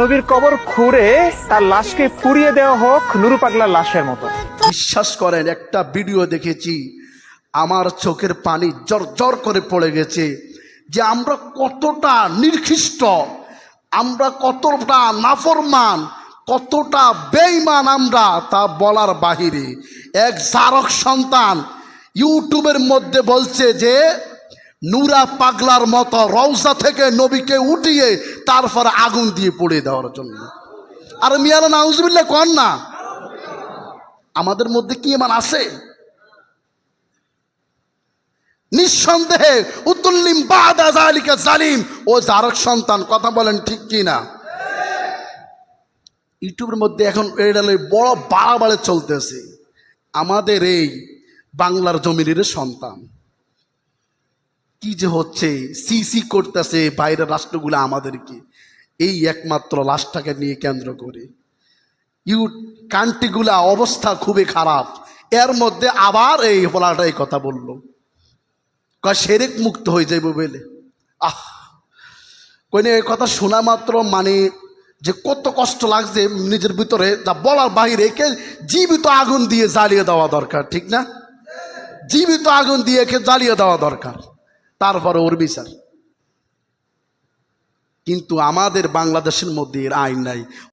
নবীর কবর খুঁড়ে তার লাশকে পুড়িয়ে দেওয়া হোক নুরু পাগলার লাশের মতো। বিশ্বাস করেন, একটা ভিডিও দেখেছি, আমার চোখের পানি জর জর করে পড়ে গেছে, যে আমরা কতটা নির্খিষ্ট আমরা কতটা নাফরমান, কতটা বেইমান আমরা তা বলার বাহিরে। এক জারক সন্তান ইউটিউবের মধ্যে বলছে যে নুরা পাগলার মতো রওজা থেকে নবীকে উঠিয়ে তারপরে আগুন দিয়ে পড়ে দেওয়ার জন্য। আর মিয়ালা নাউজবিল্লা কন না? আমাদের মধ্যে কি এমন আছে? নিঃসন্দেহে, উতুল্লিম বাদা জালিকা জালিম। ও জারক সন্তান, কথা বলেন ঠিক কি না? ইউটিউবের মধ্যে এখন এটা বড় বাড়াবাড়ি চলতেছে। আমাদের এই বাংলার জমিনের সন্তান। কি যে হচ্ছে সিসি করতেছে বাইরের রাষ্ট্রগুলো আমাদেরকে। এই একমাত্র লাশটাকে নিয়ে কেন্দ্র করে। ইউ কান্ট্রিগুলা অবস্থা খুবই খারাপ। এর মধ্যে আবার এই বলাটা এই কথা বলল। সেরেক মুক্ত হয়ে যাইব বলে। আহ! কইনে এই কথা শোনা মাত্র মানে যে কত কষ্ট লাগছে নিজের ভিতরে, যা বলার বাহিরে একে জীবিত আগুন দিয়ে জ্বালিয়ে দেওয়া দরকার, ঠিক না? জীবিত আগুন দিয়ে একে জ্বালিয়ে দেওয়া দরকার। তারপরে ওর বিচার কিন্তু আমাদের বাংলাদেশের মধ্যে এর আইন নাই।